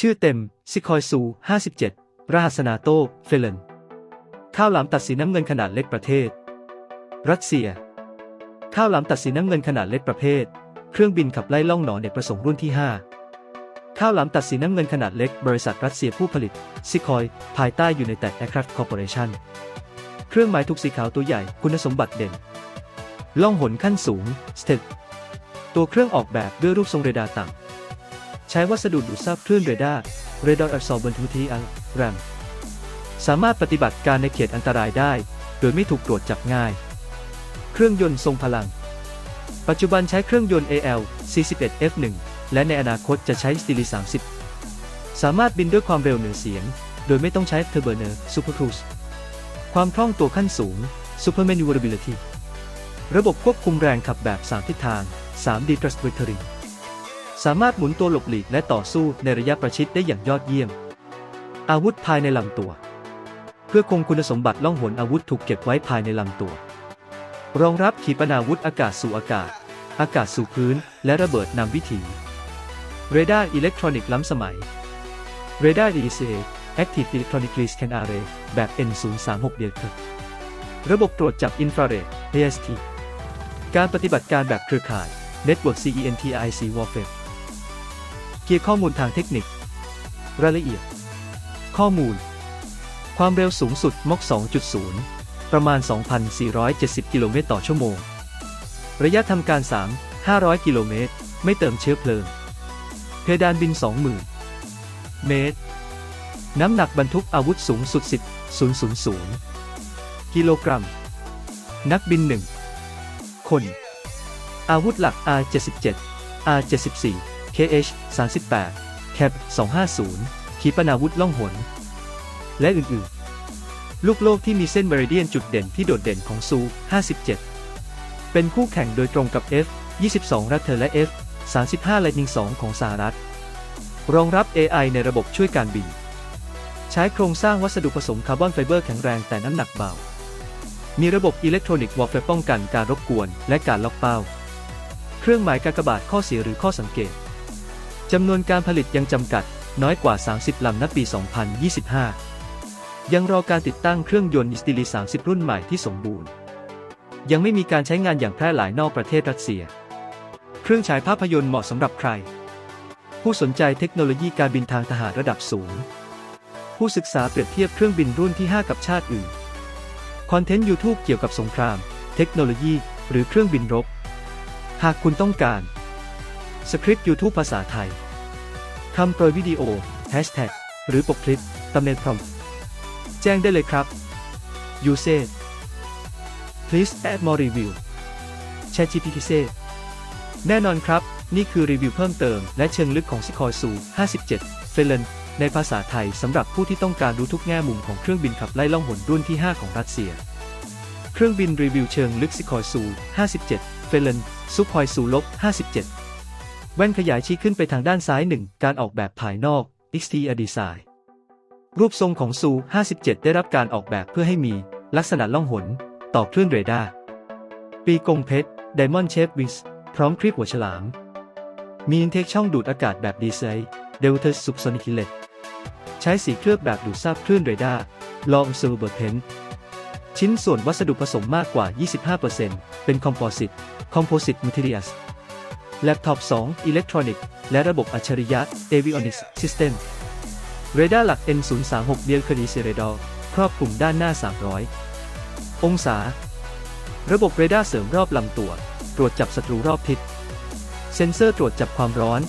ชื่อเต็มซิคอยซู 57 รหัสนาโต เฟลน ข้าวหลามตัดสีน้ำเงินขนาดเล็กประเทศ รัสเซีย ข้าวหลามตัดสีน้ำเงินขนาดเล็กประเภท เครื่องบินขับไล่ล่องหนอนเด็กประสงค์รุ่นที่ 5 ข้าวหลามตัดสีน้ำเงินขนาดเล็ก บริษัทรัสเซียผู้ผลิต ซิคอย ภายใต้อยูไนเต็ดแอร์คราฟต์คอร์ปอเรชั่น เครื่องหมายถูกสีขาวตัวใหญ่ คุณสมบัติเด่น ล่องหนขั้นสูง สเตตัวเครื่องออกแบบด้วยรูปทรงเรดาร์ต่ำ ช้วัสดุดูดซับคลื่นเรดาร์เรดาร์อัลซอร์บนทุทีอัลแรมสามารถปฏิบัติการในเขตอันตรายได้ โดยไม่ถูกตรวจจับง่าย เครื่องยนต์ทรงพลัง ปัจจุบันใช้เครื่องยนต์ AL 41 F1 และในอนาคตจะใช้สตีลี30 สามารถบินด้วยความเร็วเหนือเสียง โดยไม่ต้องใช้เทอร์เบอร์เนอร์ซูเปอร์ครูซความคล่องตัวขั้นสูง Super Maneuverability ระบบควบคุมแรงขับแบบ 3 ทิศทาง 3D Trajectory สามารถหมุนตัวหลบหลีกและต่อสู้ในระยะประชิดได้อย่างยอดเยี่ยม อาวุธภายในลำตัว เพื่อคงคุณสมบัติล่องหนอาวุธถูกเก็บไว้ภายในลำตัว รองรับขีปนาวุธอากาศสู่อากาศ อากาศสู่พื้น และระเบิดนำวิถีเรดาร์อิเล็กทรอนิกส์ล้ำสมัยเรดาร์ ECA Active Electronically Scan Array แบบ N036 เดียวกันระบบตรวจจับอินฟราเรด AST การปฏิบัติการแบบเครือข่าย Network CENTIC Warfare เกียร์ข้อมูลทางเทคนิค รายละเอียด ข้อมูล ความเร็วสูงสุดมก 2.0 ประมาณ 2,470 กิโลเมตรต่อชั่วโมง ระยะทำการ 3 500 กิโลเมตร ไม่เติมเชื้อเพลิง เพดานบิน 20,000 เมตร น้ำหนักบรรทุกอาวุธสูงสุด 10 000 กิโลกรัม นักบิน 1 คน อาวุธหลัก R77 R74 KH 38 CAP 250 ขีปนาวุธล่องหน และอื่นๆ ลูกโลกที่มีเส้นเมริเดียนจุดเด่นที่โดดเด่นของซู 57 เป็นคู่แข่งโดยตรงกับ F 22 รัเธอและ F 35 Lightning 2 ของสหรัฐ รองรับ AI ในระบบช่วยการบิน ใช้โครงสร้างวัสดุผสมคาร์บอนไฟเบอร์แข็งแรงแต่น้ำหนักเบา มีระบบอิเล็กทรอนิกส์วอลเฟป้องกันการรบกวนและการล็อกเป้า เครื่องหมายการกบาดข้อเสียหรือข้อสังเกต จำนวนการผลิตยังจำกัด น้อยกว่า 30 ลำณปี 2025 ยังรอการติดตั้งเครื่องยนต์อิสตีลี 30 รุ่นใหม่ที่สมบูรณ์ ยังไม่มีการใช้งานอย่างแพร่หลายนอกประเทศรัสเซีย เครื่องฉายภาพยนตร์เหมาะสำหรับใคร ผู้สนใจเทคโนโลยีการบินทางทหารระดับสูง ผู้ศึกษาเปรียบเทียบเครื่องบินรุ่นที่ 5 กับชาติอื่น คอนเทนต์ YouTube เกี่ยวกับสงคราม เทคโนโลยี หรือเครื่องบินรบ หากคุณต้องการ สคริปต์ YouTube ภาษาไทยคำโปรยวิดีโอแฮชแท็กหรือปกคลิปตำแหน่งพรอมแจ้งได้เลยครับ You say Please add more review ChatGPT say แน่นอนครับ นี่คือรีวิวเพิ่มเติมและเชิงลึกของซิคอยซู57เฟลนในภาษาไทยสำหรับผู้ที่ต้องการรู้ทุกแง่มุมของเครื่องบินขับไล่ล่องหนรุ่นที่ 5 ของรัสเซีย เครื่องบินรีวิวเชิงลึกซิคอยซู57เฟลนซุคอยซูลบ57 แว่นขยายชี้ขึ้นไปทางด้านซ้ายหนึ่งการออกแบบภายนอก Exterior Design รูปทรงของซู 57 ได้รับการออกแบบเพื่อให้มีลักษณะล่องหน ต่อคลื่นเรดาร์ปีกงเพชร Diamond Shape Wings พร้อมครีบหัวฉลาม มีอินเทคช่องดูดอากาศแบบดีไซน์ Delta Subsonic ใช้สีเคลือบแบบดูดซับคลื่นเรดาร์ Long Silver Pen ชิ้นส่วนวัสดุผสมมากกว่า 25%เป็นคอมโพสิต Composite Materials แล็ปท็อป 2 อิเล็กทรอนิกส์และระบบอัจฉริยะ Avionics System เรดาร์หลัก N036 เดียลคดีเซเรดอร์ครอบคลุมด้านหน้า 300 องศา ระบบเรดาร์เสริมรอบลำตัว ตรวจจับศัตรูรอบทิศ เซ็นเซอร์ตรวจจับความร้อน